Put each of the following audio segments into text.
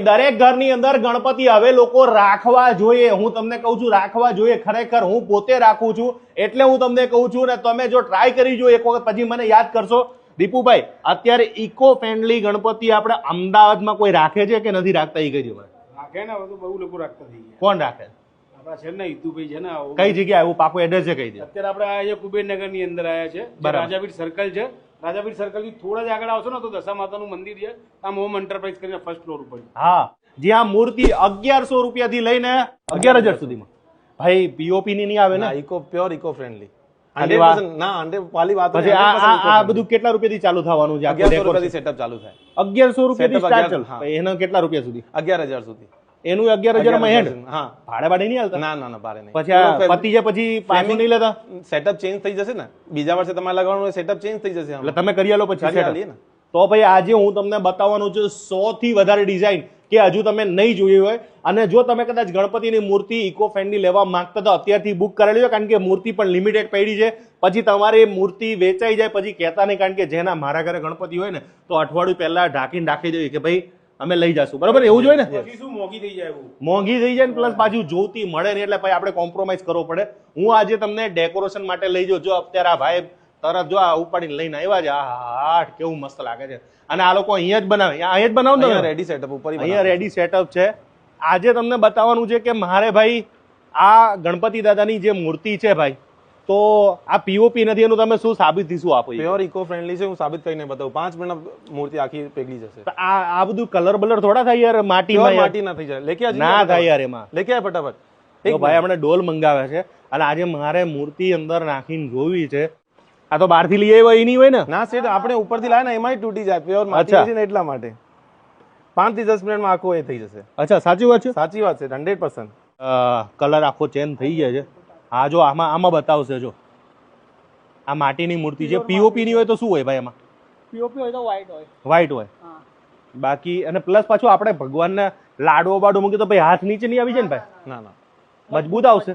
દરેક ઘરની અંદર ગણપતિ હવે લોકો રાખવા જોઈએ. હું તમને કહું છું રાખવા જોઈએ. ખરેખર હું પોતે રાખું છું. એટલે હું તમને કહું છું ને તમે જો ટ્રાય કરી જો એક વખત પછી મને યાદ કરશો. દીપુભાઈ અત્યારે ઇકો ફ્રેન્ડલી ગણપતિ આપણે અમદાવાદમાં કોઈ રાખે છે કે નથી રાખતા? એ કઈ રાખે ને બહુ લોકો રાખતા કોણ રાખે? છે ને હિતુભાઈ છે ને આવું. કઈ જગ્યાએ? એવું પાકું એડ્રેસ છે કઈ અત્યારે આપણે આ કુબેરનગરની અંદર આવ્યા છે. રાજાપીર સર્કલ છે. રાજાપીર સર્કલથી થોડા જ આગળ આવશો ને તો દશા માતાનું મંદિર છે. આમ હોમ એન્ટરપ્રાઇઝ કરીને ફર્સ્ટ ફ્લોર ઉપર હા જે આ મૂર્તિ અગિયારસો રૂપિયાથી લઈને અગિયાર હજાર સુધીમાં. ભાઈ પીઓપી ની નહીં આવે ને? ઇકો પ્યોર ઇકો ફ્રેન્ડલી કેટલા રૂપિયા સુધી? અગિયાર હજાર સુધી. એનું અગિયાર હજારમાં હેન્ડ હા ભાડે ભાડે નહીં હાલતા? ના ના ના ભાડે નહીં. પછી પતિ જાય પછી પાછું નહીં લેતા? સેટઅપ ચેન્જ થઈ જશે ને? બીજા વર્ષે તમારે લગાવવાનું સેટઅપ ચેન્જ થઈ જશે એટલે તમે કરી આલો પછી ને. તો ભાઈ આજે હું તમને બતાવવાનું છું સો થી વધારે ડિઝાઇન કે હજુ તમે નહીં જોઈ હોય. અને જો તમે કદાચ ગણપતિની મૂર્તિ ઇકો ફ્રેન્ડલી લેવા માંગતા તો અત્યારથી બુક કરેલી હોય કારણ કે મૂર્તિ પણ લિમિટેડ પડી છે. પછી તમારે એ મૂર્તિ વેચાઈ જાય પછી કહેતા નહીં કારણ કે જેના મારા ઘરે ગણપતિ હોય ને તો અઠવાડિયું પહેલા ઢાંકીને રાખી દેવી કે ભાઈ અમે લઈ જશું. બરાબર? એવું જોઈએ ને? શું મોંઘી થઈ જાય મોંઘી થઈ જાય ને પ્લસ પાછું જોતી મળે ને એટલે પછી આપણે કોમ્પ્રોમાઇઝ કરવો પડે. હું આજે તમને ડેકોરેશન માટે લઈ જો અત્યારે આ ભાઈ તરત જો આ ઉપાડીને લઈને આવ્યા છે આ હાટ કેવું મસ્ત લાગે છે. અને આ લોકો અહીંયા જ બનાવે. અહીંયા જ બનાવો ને અહીંયા રેડી સેટઅપ ઉપર અહીંયા રેડી સેટઅપ છે. આજે તમને બતાવવાનું છે કે મારે ભાઈ આ ગણપતિ દાદાની જે મૂર્તિ છે ભાઈ તો આ પીઓપી નથી એનું તમે શું સાબિતી શું આપો પ્યોર ઇકો ફ્રેન્ડલી છે હું સાબિત કરીને બતાવું. પાંચ મિનિટ મૂર્તિ આખી પેગલી જશે. આ આ બધું કલર બલર થોડા થાય યાર માટી માટી ના થઈ જાય લેકે ના થાય યાર એમાં. લેકે ફટાફટ. તો ભાઈ આપણે ડોલ મંગાવે છે. અને આજે મારે મૂર્તિ અંદર નાખીને જોવી છે. આ તો બહારથી લઈ આવ્યો એની હોય ને? ના સેટ આપણે ઉપરથી લાવે ને એમાંય તૂટી જાય. પ્યોર માટી છે ને એટલા માટે. પાંચથી દસ મિનિટમાં આખો એ થઈ જશે. અચ્છા સાચી વાત છે? સાચી વાત છે હંડ્રેડ પર્સન્ટ કલર આખો ચેન્જ થઈ જાય છે. હા જો આમાં આમાં બતાવશે જો. આ માટીની મૂર્તિ છે. પીઓપી ની હોય તો શું હોય ભાઈ એમાં પીઓપી હોય તો વ્હાઈટ હોય. વ્હાઈટ હોય. બાકી અને પ્લસ પાછું આપણે ભગવાનને લાડવો બાડો મૂકી તો ભાઈ હાથ નીચે નહીં આવી જાય ને ભાઈ? ના ના મજબૂત આવશે.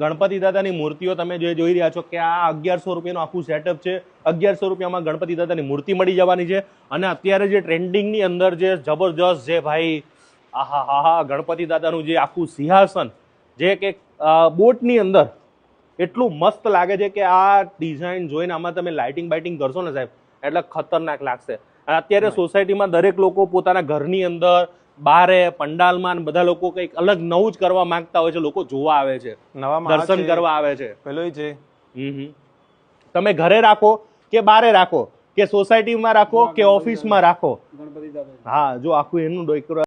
ગણપતિ દાદાની મૂર્તિઓ તમે જે જોઈ રહ્યા છો કે આ અગિયારસો રૂપિયાનું આખું સેટઅપ છે. અગિયારસો રૂપિયામાં ગણપતિ દાદાની મૂર્તિ મળી જવાની છે. અને અત્યારે જે ટ્રેન્ડિંગની અંદર જે જબરજસ્ત જે ભાઈ આહા હા હા ગણપતિ દાદાનું જે આખું સિંહાસન જે કે બોટની અંદર એટલું મસ્ત લાગે છે કે આ ડિઝાઇન જોઈને આમાં તમે લાઇટિંગ બાઇટિંગ કરશો ને સાહેબ એટલે ખતરનાક લાગશે. અને અત્યારે સોસાયટીમાં દરેક લોકો પોતાના ઘરની અંદર બારે પંડાલમાં બધા લોકો કંઈક અલગ નવું જ કરવા માંગતા હોય છે લોકો જોવા આવે છે નવા દર્શન કરવા આવે છે. પેલો છે. હમ હમ. તમે ઘરે રાખો કે બારે રાખો? કે સોસાયટીમાં રાખો કે ઓફિસમાં રાખો? હા જો આખું એનું ડેકોરેશન